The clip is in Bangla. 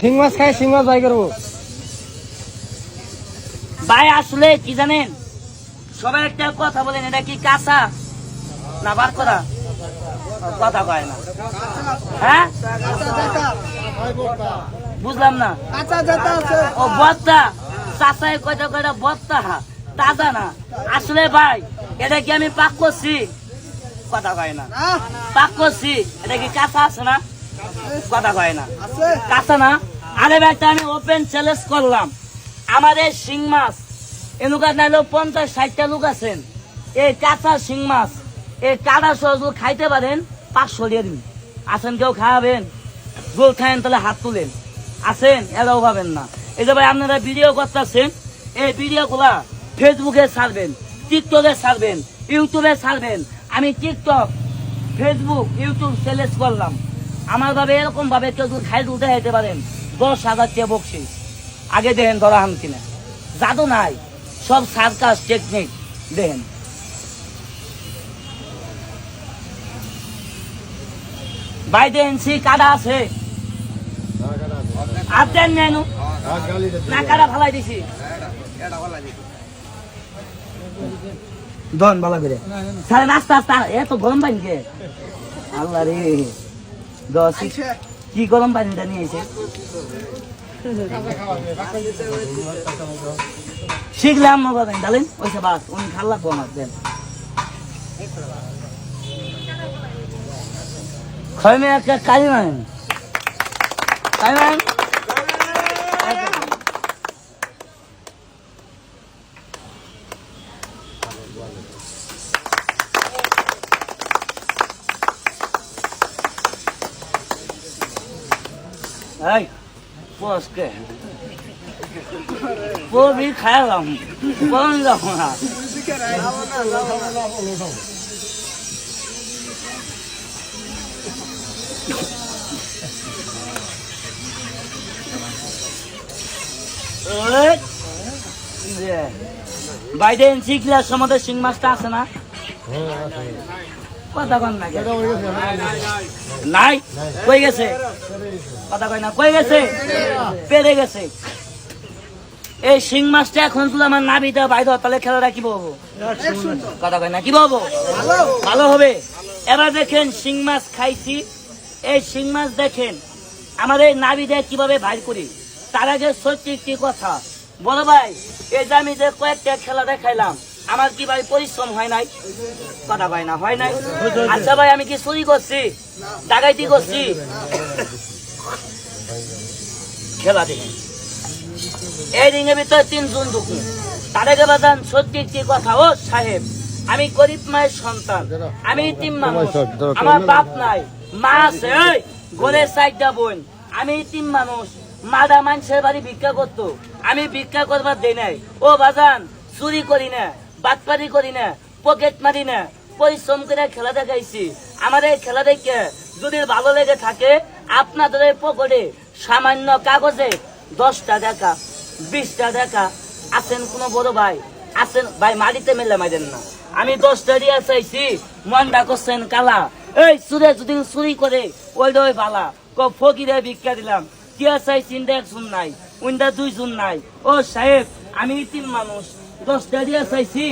শিং মাছ খাই, শিং মাছ বাই করব। ভাই আসলে কি জানেন? সবাই একটা কথা বলেন, এটা কি কাঁচা না বার করা? কথা কয় না। হ্যাঁ? বুঝলাম না। ও বত্তা চাচাই কয়টা কয়টা বত্তা তাজা না। আসলে ভাই, এটা কি আমি পাক করছি? কথা কয় না। পাক করছি, এটা কি কাঁচা আছে না? কথা কয় না। কাঁচা না? আরে একটা আমি ওপেন চ্যালেঞ্জ করলাম। আমাদের শিং মাছ এনুকা নাইলেও পঞ্চাশ ষাটটা লোক আছেন। এই কাঁচা শিং মাছ এই কাদা সহজ খাইতে পারেন পাঁচশো দিয়ে দিন। আছেন কেউ খাওয়াবেন? গোল খায়েন তাহলে হাত তুলেন। আছেন? এরাও পাবেন না। এই যে ভাই আপনারা ভিডিও করতেছেন এই ভিডিওগুলা ফেসবুকে ছাড়বেন টিকটকে ছাড়বেন ইউটিউবে ছাড়বেন। আমি টিকটক ফেসবুক ইউটিউব সেলেক্ট করলাম। আমার ভাবে এরকম ভাবে কেউ যদি খাই উঠে যেতে পারেন দশ হাজার টাকা বকশিস আগে দেখেন ধরা হান কিনা। জাদু নাই সব সার্কাস টেকনিক দেখেন। বাইরে এনসি কাদা আছে। আর দেন নেন না কাদা ফালাই দিছি। দন ভালো করে। স্যার নাস্তা নাস্তা এত গরম পানি কে? আল্লাহ রে। দশ কি গরম পানিটা নিয়েছে শিখলাম না বাবা ডালেন ওইসব বাস উনি খাল্লা কম দেন। খয়মে একটা কালি মান কালি মান এই বসকে। বড়ি খাইলাম বড়ি না বাইরে শিখলে আমাদের সিং আছে না? হ্যাঁ, কথা কন না নাই? কই গেছে? কথা কয় না কই গেছে? পেরে গেছে। এই শিং মাছটা এখন তুলে আমার নাবিটা বাইরে তাহলে খেলাটা কি বলব? কথা কয় না কি বলব? ভালো হবে। এবার দেখেন শিং মাছ খাইছি। এই শিং মাছ দেখেন আমাদের নাবিটা কীভাবে ভাই করি? তার আগে সত্যি কি কথা। বলো ভাই এই যে আমি যে কয়েকটা খেলা দেখাইলাম আমার কি ভাই পরিশ্রম হয় নাই? কথা ভাই না, হয় নাই। আচ্ছা ভাই, আমি কি চুরি করছি? ডাকাইতি করছি? খেলা দেখেন। এই রিংয়ের ভিতরে তিনজন ঢুকু। তাদেরকে বাদান সত্যি একটি কথা। ও সাহেব, আমি গরিব মায়ের সন্তান। আমি তিন মানুষ। আমার বাপ নাই। মা আছে ঘরের সাইডটা বোন। আমি তিন মানুষ। মাদা মানুষের বাড়ি ভিক্ষা করতো। আমি ভিক্ষা করবার দেই নাই। ও বাজান, চুরি করি না। বাটপারি করি না পকেট মারি না পরিশ্রম করে খেলা দেখাইছি। আমার এই খেলা দেখে যদি ভালো লেগে থাকে, আপনাদের পকেটে সামান্য কাগজে দশটা দেখা, বিশটা দেখা। আছেন কোনো বড় ভাই? আছেন? ভাই, মাটিতে মেলে মারেন না। আমি দশটা দিয়ে চাইছি, মনটা করছেন কালা। এই চুরে যদি চুরি করে, ওই ওই বালা। ক ফকিরে ভিক্ষা দিলাম। টিয়া চাই চিন্তা একজন নাই উইন্ডা দুইজন নাই। ও সাহেব, আমি তিন মানুষ। দশটা দিয়ে চাইছি